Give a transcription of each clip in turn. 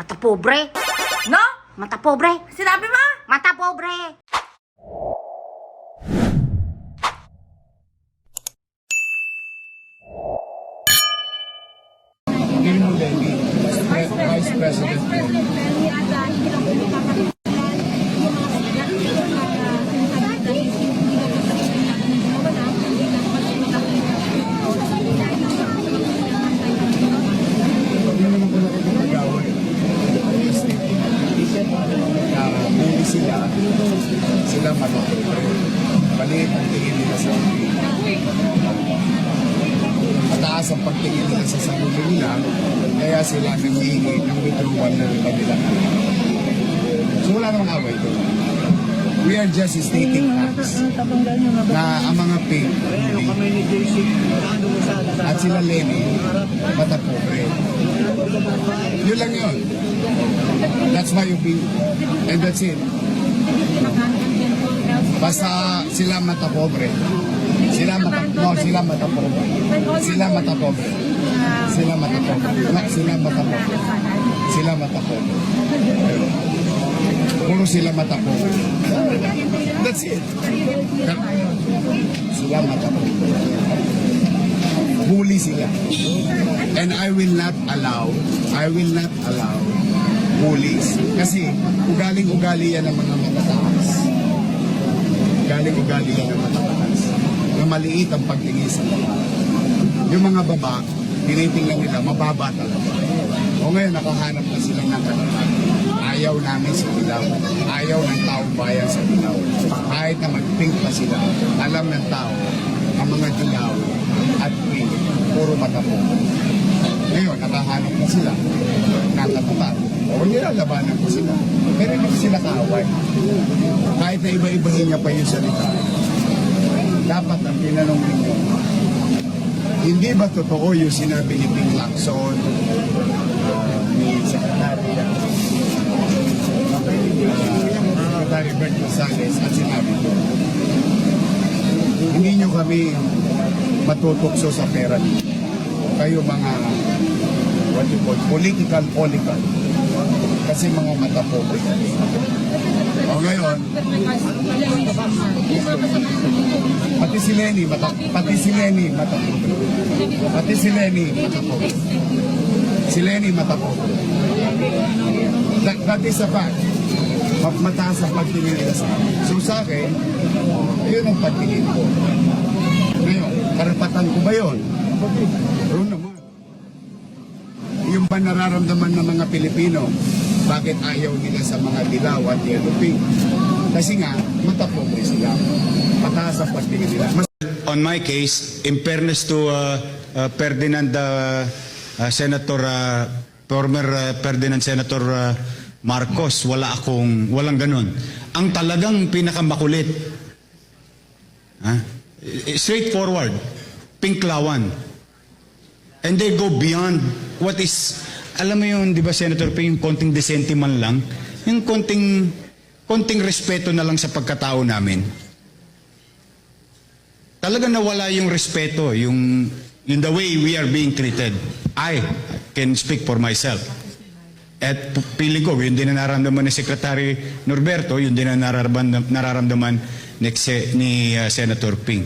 Mata pobre. No? Mata pobre. Sinabi mo? Mata pobre. Vice Vice President. We are just stating facts na ang mga pink at sila Lenny mata pobre. Yun lang yun. That's my opinion. And that's it. Basta sila mata pobre. Sila mata, no, sila mata pobre. Sila mata pobre. Sila mata pobre. No, sila mata pobre. Sila mata pobre. Puro sila mata pobre. That's it. Sila mata pobre. Bully sila. And I will not allow, I will not allow bullies. Kasi ugaling-ugali yan ng mga matataas. Ugaling-ugali yan ng matataas. Na maliit ang pagtingin sa baba. Yung mga baba, tinitingnan nila, mababa talaga. O ngayon, nakahanap na sila ng kanila. Ayaw namin sa dilaw. Ayaw ng taong bayan sa dilaw. Kahit na mag-pink pa sila, alam ng tao, ang mga dilaw at pink, puro matapo. Ngayon, nakahanap na sila. Nakatapat. O nilalabanan ko sila. Pero hindi sila kaaway. Kahit na iba-ibahin niya pa yung salita. Dapat ang tinanong ninyo, hindi ba totoo yung sinabi ni Ping Lacson, uh, ni Secretary, uh, Secretary Bert Gonzales at sinabi ko, hindi nyo kami matutukso sa pera niyo. Kayo mga what you call, political oligarch. Kasi mga mata pobre. O ngayon, pati si Lenny, mata, pati si Lenny, mata pobre. Pati si Lenny, mata pobre. Si Lenny, mata pobre. That, that is a fact. Ma- Mataas ang pagtingin nila sa akin. So sa akin, yun ang pagtingin ko. Ngayon, karapatan ko ba yun? Oo naman. Yung ba nararamdaman ng mga Pilipino, bakit ayaw nila sa mga dilaw at yellow pink? Kasi nga, mata pobre sila. Mataas ang pagtingin nila. Mas On my case, in fairness to uh, uh, Ferdinand uh, uh, Senator uh, former uh, Ferdinand Senator uh, Marcos, wala akong walang ganun. Ang talagang pinakamakulit. Ha? Straightforward. Pinklawan. And they go beyond what is alam mo yun, di ba Senator Ping, yung konting desente man lang, yung konting konting respeto na lang sa pagkatao namin talaga nawala yung respeto, yung, yung the way we are being treated. I can speak for myself. At piling ko, yun din na nararamdaman ni Secretary Norberto, yun din na nararamdaman, nararamdaman ni, ni uh, Senator Ping.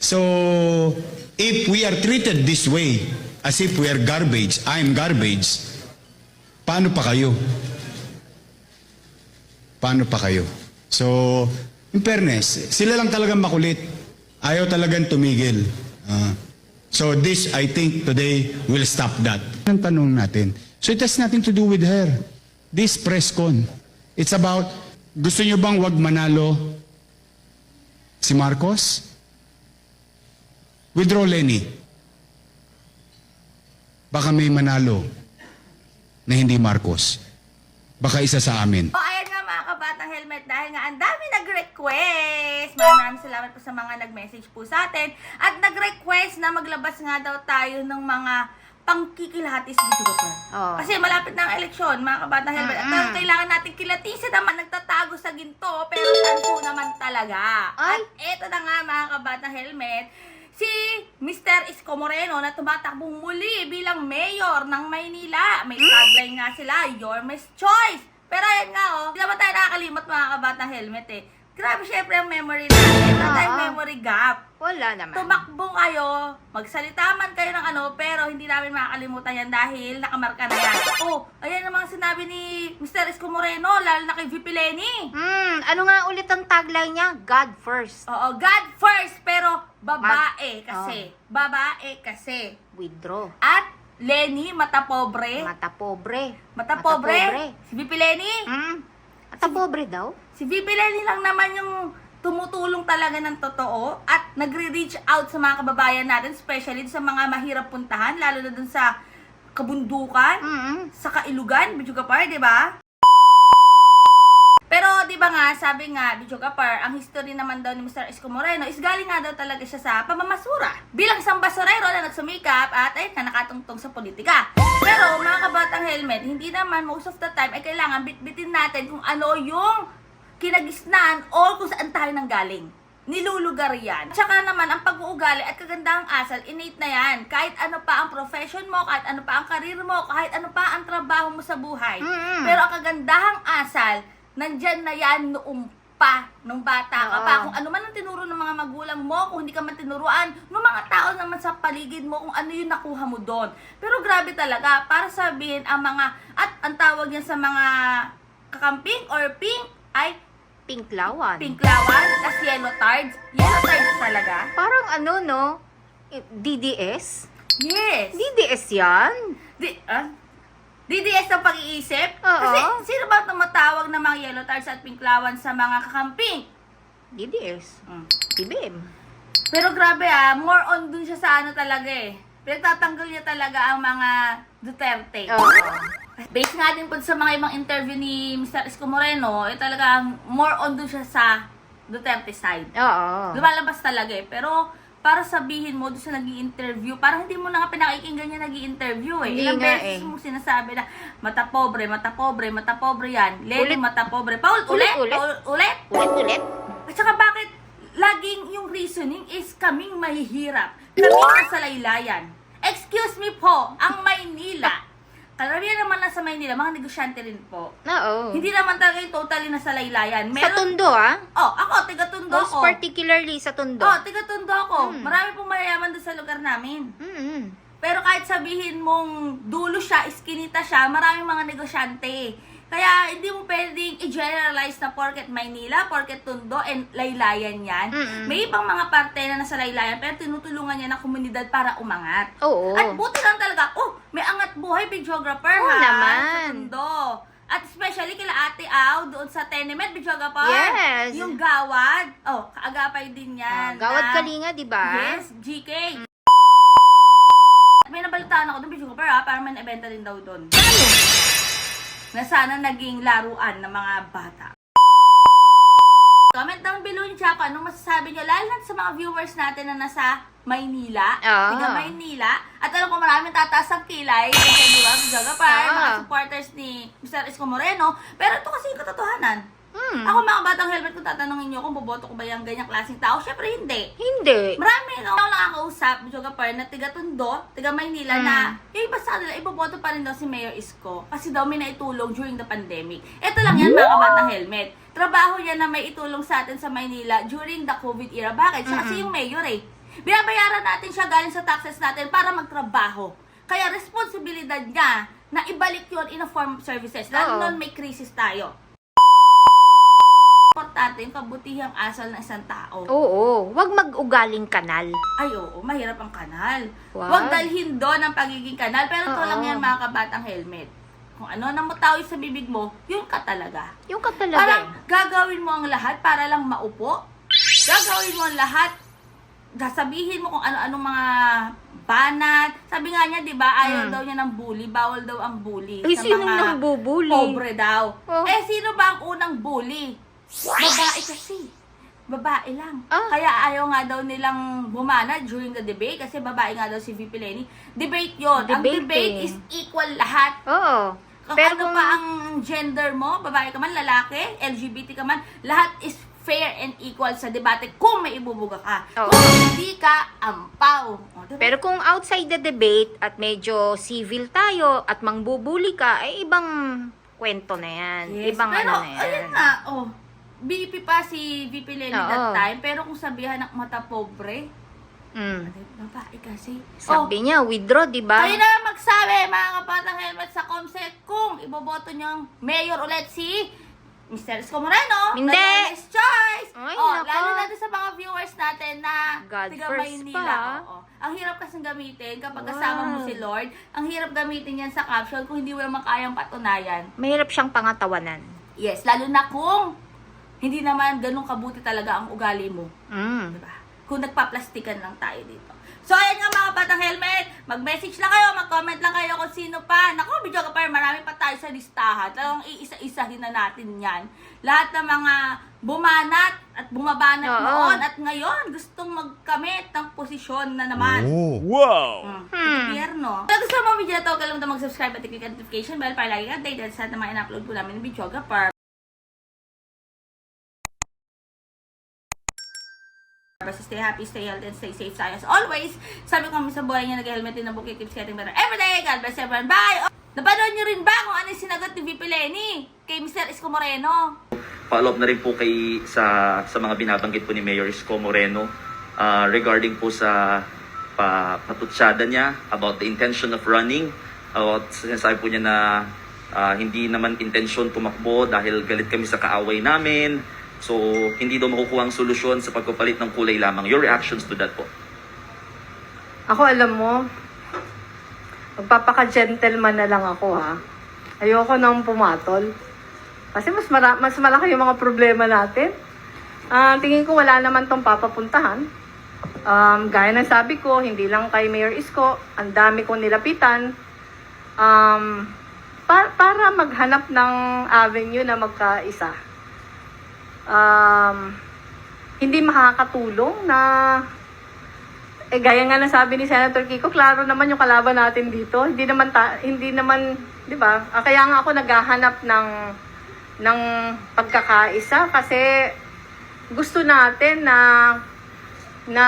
So, if we are treated this way, as if we are garbage, I'm garbage, paano pa kayo? Paano pa kayo? So, in fairness, sila lang talagang makulit. Ayaw talagang tumigil. Ah. so this, I think, today will stop that. Ang tanong natin. So it has nothing to do with her. This press con. It's about, gusto niyo bang wag manalo si Marcos? Withdraw Lenny. Baka may manalo na hindi Marcos. Baka isa sa amin. O ayan nga mga kabatang helmet dahil nga ang dami nag-request. Maraming salamat po sa mga nag-message po sa atin. At nag-request na maglabas nga daw tayo ng mga pangkikilahatis video pa. Oo. Kasi malapit na ang eleksyon, mga kabatang helmet. At Mm-mm. kailangan natin kilatisin naman nagtatago sa ginto, pero tanso naman talaga. Ay. At eto na nga mga kabatang helmet, si Mr. Isko Moreno na tumatakbong muli bilang mayor ng Maynila. May tagline nga sila, Your Miss Choice. Pero ayan nga oh, hindi naman tayo nakakalimot mga kabatang helmet eh. Grabe syempre ang memory natin. Wala tayong Oo. memory gap. Wala naman. Tumakbo kayo, magsalita man kayo ng ano, pero hindi namin makakalimutan yan dahil nakamarka na yan. Oh, ayan ang mga sinabi ni Mr. Isko Moreno, lalo na kay VP Lenny. Hmm, ano nga ulit ang tagline niya? God first. Oo, God first, pero babae kasi. Babae kasi. Withdraw. At Lenny, mata pobre. Mata pobre. Mata pobre. Si VP Lenny. Hmm, mata pobre daw? Si VP Lenny lang naman yung tumutulong talaga ng totoo at nagre-reach out sa mga kababayan natin, especially sa mga mahirap puntahan, lalo na dun sa kabundukan, Hmm. sa kailugan, Bijugapar, di ba? Pero di ba nga, sabi nga, Bijugapar, ang history naman daw ni Mr. Isko Moreno is galing nga daw talaga siya sa pamamasura. Bilang isang basurero na nagsumikap at ay na nakatungtong sa politika. Pero mga kabatang helmet, hindi naman most of the time ay kailangan bitbitin natin kung ano yung kinagisnan o kung saan tayo nanggaling. Nilulugar yan. Tsaka naman, ang pag-uugali at kagandahang asal, innate na yan. Kahit ano pa ang profession mo, kahit ano pa ang karir mo, kahit ano pa ang trabaho mo sa buhay. Pero ang kagandahang asal, nandyan na yan noong pa, nung bata ka pa. Kung ano man ang tinuro ng mga magulang mo, kung hindi ka man tinuruan, ng mga tao naman sa paligid mo, kung ano yung nakuha mo doon. Pero grabe talaga, para sabihin ang mga, at ang tawag yan sa mga kakamping or pink, ay Pinklawan. pinklawan, tas yellow tards. Yellow tards talaga? Parang ano, no? DDS? Yes. DDS yan? Di, ah? DDS ang pag-iisip? Oo. Kasi sino ba tumatawag ng mga yellow tards at pinklawan sa mga kakamping? DDS. Mm. TBM. Pero grabe ah, more on dun siya sa ano talaga eh. Pinagtatanggol niya talaga ang mga Duterte. Oo. Based nga din po sa mga ibang interview ni Mr. Isko Moreno, eh talagang more on dun siya sa Duterte side. Oo. Lumalabas talaga eh. Pero para sabihin mo doon sa nag interview parang hindi mo na nga pinakikinggan niya nag interview eh. Hindi Ilang nga beses eh. mo sinasabi na mata pobre, mata pobre, mata pobre yan. Lenny, Ulit. mata pobre. Paul, ulit, Ulit, ulit. ulit. ulit. Ulit-ulit? At saka bakit laging yung reasoning is kaming mahihirap. Kaming sa laylayan. Excuse me po, ang Maynila. Karamihan naman nasa Maynila, mga negosyante rin po. Oo. Hindi naman talaga yung totally nasa laylayan. Sa Tondo, ah? Oh, ako, taga-tundo Most ko. particularly sa Tondo. Oh, taga-tundo ako. Hmm. Marami pong mayayaman doon sa lugar namin. Mm-mm. Pero kahit sabihin mong dulo siya, iskinita siya, maraming mga negosyante. Kaya hindi mo pwedeng i-generalize na porket Maynila, porket Tondo, and laylayan yan. Mm-mm. May ibang mga parte na nasa laylayan, pero tinutulungan niya ng komunidad para umangat. Oo. At buti lang talaga, oh, may angat buhay videographer Oo ha, naman. sa Tondo. At especially kila Ate Au, doon sa Tenement videographer. Yes. Yung gawad. Oh, kaagapay din yan. Ah, Gawad na- Kalinga, di ba? Yes, GK. May nabalitaan ako doon, videographer ha, para may nabenta din daw doon. Ano? Na sana naging laruan ng mga bata. Comment down below yung chat anong masasabi nyo, lalo na sa mga viewers natin na nasa Maynila, Ah. tiga Maynila, at alam ko maraming tataas ang kilay, kasi di ba, videographer, Ah. mga supporters ni Mr. Isko Moreno, pero ito kasi yung katotohanan. Hmm. Ako mga batang helmet, kung tatanungin nyo kung boboto ko ba yung ganyang klaseng tao, syempre hindi. Hindi. Marami no, ako nakakausap, Joga Par, na tiga Tondo, tiga Maynila, Mm. na yung iba sa kanila, iboboto pa rin daw si Mayor Isko kasi daw may naitulong during the pandemic. Ito lang yan, mga kabatang helmet. Trabaho niya na may itulong sa atin sa Maynila during the COVID era. Bakit? Siya kasi yung mayor eh. Binabayaran natin siya galing sa taxes natin para magtrabaho. Kaya responsibilidad niya na ibalik yon in a form of services. Lalo Oo. nun may krisis tayo. Importante yung kabutihang asal ng isang tao. Oo. Huwag mag-ugaling kanal. Ay, oo, mahirap ang kanal. Wag. Huwag dalhin doon ang pagiging kanal. Pero ito Oo. lang yan, mga kabatang helmet. Kung ano na mo tawid sa bibig mo, yun ka talaga. Yung ka talaga. Parang eh. gagawin mo ang lahat para lang maupo. Gagawin mo ang lahat. Sasabihin mo kung ano-anong mga banat. Sabi nga niya, di ba, ayaw Mm. daw niya ng bully. Bawal daw ang bully. Eh, sa sino mga nang bubuli? Pobre daw. Oh. Eh, sino ba ang unang bully? Babae kasi. Babae lang. Ah. Kaya ayaw nga daw nilang bumana during the debate kasi babae nga daw si VP Lenny. Debate yon. Ang Debate debate eh. is equal lahat. Oo. Kung Pero ano kung... pa ang gender mo, babae ka man, lalaki, LGBT ka man, lahat is fair and equal sa debate kung may ibubuga ka. Oo. Kung hindi ka, ampaw. O, diba? Pero kung outside the debate at medyo civil tayo at mangbubuli ka, ay ibang kwento na yan. Yes, ibang pero, ano na yan. ayun nga, oh, VP pa si VP Lenny Oo. that time, pero kung sabihan ng mata pobre, Mm. babae kasi. Sabi niya, withdraw, di ba? Kayo na magsabi, mga kapatang helmet sa Comsec, kung iboboto niyong mayor ulit si Mr. Isko Moreno, Hindi. Lourdes Choice. Ay, oh, nako. lalo na doon sa mga viewers natin na God tiga first Maynila. pa. Oo. Ang hirap kasing gamitin kapag Wow. kasama mo si Lord. Ang hirap gamitin yan sa caption kung hindi mo naman kayang patunayan. Mahirap siyang pangatawanan. Yes, lalo na kung hindi naman ganun kabuti talaga ang ugali mo. Mm. Diba? Kung nagpaplastikan lang tayo dito. So, ayan nga mga patang helmet. Mag-message lang kayo, mag-comment lang kayo kung sino pa. Naku, video ka pa, marami pa tayo sa listahan. Talagang iisa-isahin na natin yan. Lahat ng mga bumanat at bumabanat Oo. noon at ngayon gustong magkamit ng posisyon na naman. Wow! Mm. Hmm. Gobyerno. Kung gusto mo video na to, huwag kalimutan mag-subscribe at i-click ang notification bell para lagi ka-updated sa lahat ng mga in-upload po namin ng video ka stay happy, stay healthy, and stay safe tayo as always. Sabi ko sa buhay niya, nag-helmet din ang bukit, keeps getting better every day. God bless everyone. Bye! Oh, napanood niyo rin ba kung ano yung sinagot ni VP Lenny kay Mr. Isko Moreno? follow up na rin po kay sa sa mga binabanggit po ni Mayor Isko Moreno ah, regarding po sa pa, patutsada niya about the intention of running about sinasabi po niya na ah, hindi naman intention tumakbo dahil galit kami sa kaaway namin so hindi daw makukuha ang solusyon sa pagpapalit ng kulay lamang your reactions to that po Ako alam mo, magpapaka-gentleman na lang ako ha. Ayoko nang pumatol. Kasi mas, mara- mas malaki yung mga problema natin. Ah, tingin ko wala naman tong papapuntahan. Um, gaya ng sabi ko, hindi lang kay Mayor Isko, ang dami kong nilapitan. Um, pa- para maghanap ng avenue na magkaisa. Um, hindi makakatulong na eh gaya nga ng sabi ni Senator Kiko, klaro naman yung kalaban natin dito. Hindi naman ta- hindi naman, 'di ba? Ah, kaya nga ako naghahanap ng ng pagkakaisa kasi gusto natin na na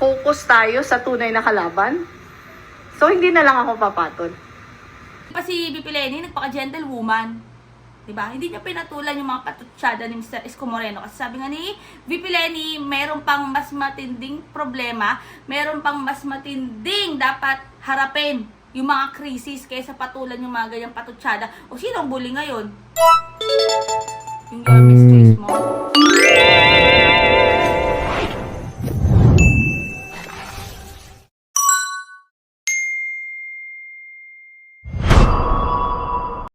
focus tayo sa tunay na kalaban. So hindi na lang ako papatol. Pa si VP Lenny, nagpaka-gentlewoman. Diba? Hindi niya pinatulan yung mga patutsada ni Mr. Isko Moreno. Kasi sabi nga ni VP Lenny, meron pang mas matinding problema, meron pang mas matinding dapat harapin yung mga krisis kaysa patulan yung mga ganyang patutsada. O sino ang bully ngayon? Yung your choice mo.